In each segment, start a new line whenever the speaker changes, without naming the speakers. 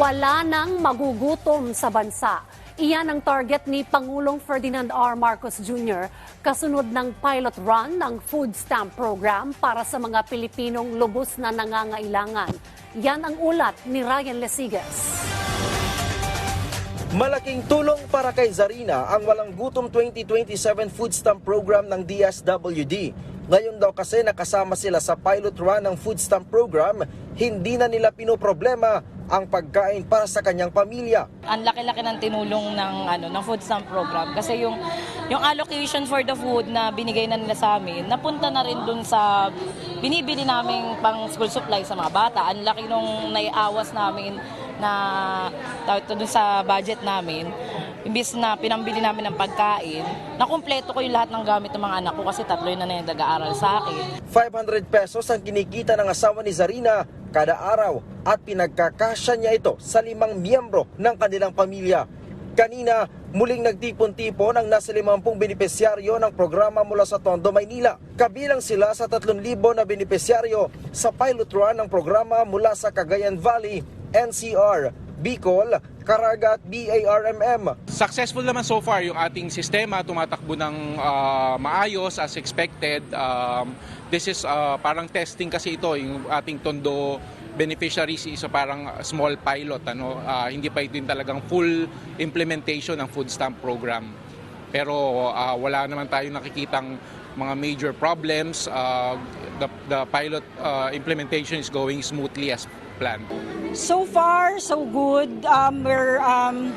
Wala nang magugutom sa bansa. Iyan ang target ni Pangulong Ferdinand R. Marcos Jr. kasunod ng pilot run ng food stamp program para sa mga Pilipinong lubos na nangangailangan. Yan ang ulat ni Ryan Lesigas.
Malaking tulong para kay Zarina ang Walang Gutom 2027 Food Stamp Program ng DSWD. Ngayon daw kasi nakasama sila sa pilot run ng food stamp program, hindi na nila pinoproblema ang pagkain para sa kanyang pamilya.
ang laki-laki ng tinulong ng ano ng food stamp program. Kasi yung yung allocation for the food na binigay na nila sa amin napunta na rin dun sa binibili naming pang school supply sa mga bata. Ang laki nung naiawas namin na tawag ito dun sa budget namin imbis na pinambili namin ng pagkain nakumpleto ko yung lahat ng gamit ng mga anak ko kasi tatlo yun na yung nag-aaral sa akin
500 pesos ang kinikita ng asawa ni Zarina kada araw at pinagkakasya niya ito sa limang miyembro ng kanilang pamilya. Kanina, muling nagtipon-tipon ang nasa 50 benepisyaryo ng programa mula sa Tondo, Maynila. Kabilang sila sa 3,000 na benepisyaryo sa pilot run ng programa mula sa Cagayan Valley, NCR, Bicol, Caraga at BARMM.
Successful naman so far yung ating sistema, tumatakbo ng ah, maayos as expected. Um, this is ah, parang testing kasi ito, yung ating Tondo beneficiaries is parang small pilot. Ano? Ah, hindi pa ito yung talagang full implementation ng food stamp program. Pero ah, wala naman tayong nakikitang mga major problems. Ah, the, the pilot ah, implementation is going smoothly as planned.
So far, so good. Um, we're um,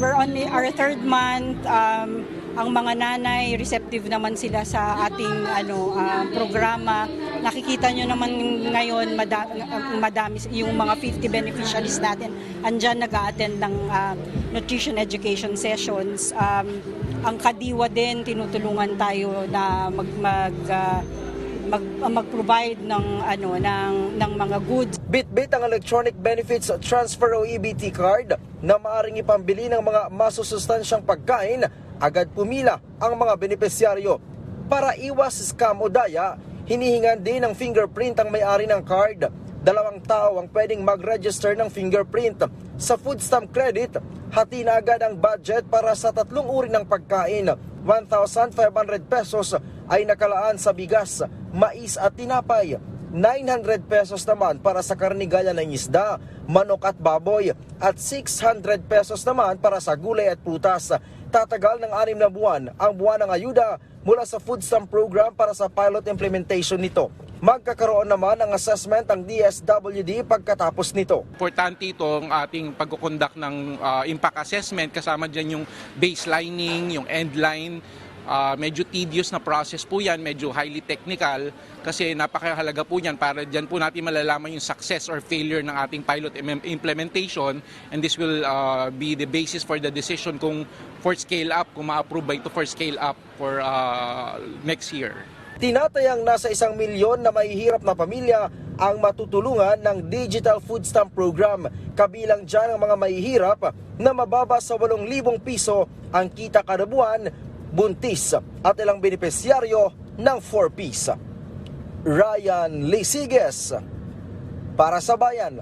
we're on our third month. Um, ang mga nanay receptive naman sila sa ating ano um, programa. Nakikita nyo naman ngayon mada- madami yung mga 50 beneficiaries natin andyan nag-attend ng um, nutrition education sessions. Um, ang kadiwa din tinutulungan tayo na mag mag ah, mag, mag-provide ng ano ng ng mga goods
Bitbit ang Electronic Benefits Transfer o EBT card na maaring ipambili ng mga masusustansyang pagkain, agad pumila ang mga benepisyaryo. Para iwas scam o daya, hinihingan din ng fingerprint ang may-ari ng card. Dalawang tao ang pwedeng mag-register ng fingerprint. Sa food stamp credit, hati na agad ang budget para sa tatlong uri ng pagkain. 1,500 pesos ay nakalaan sa bigas, mais at tinapay. 900 pesos naman para sa karnigaya ng isda, manok at baboy at 600 pesos naman para sa gulay at prutas. Tatagal ng anim na buwan ang buwan ng ayuda mula sa food stamp program para sa pilot implementation nito. Magkakaroon naman ng assessment ang DSWD pagkatapos nito.
Importante ito ang ating pagkukondak ng ah, impact assessment kasama dyan yung baselining, yung end Ah, medyo tedious na process po yan, medyo highly technical kasi napakahalaga po yan para dyan po natin malalaman yung success or failure ng ating pilot im- implementation and this will ah, be the basis for the decision kung for scale up, kung ma-approve ba ito for scale up for ah, next year.
Tinatayang nasa isang milyon na mahihirap na pamilya ang matutulungan ng Digital Food Stamp Program. Kabilang dyan ang mga mahihirap na mababa sa 8,000 piso ang kita kada buwan, buntis at ilang benepisyaryo ng 4 piece. Ryan Lisiges para sa Bayan.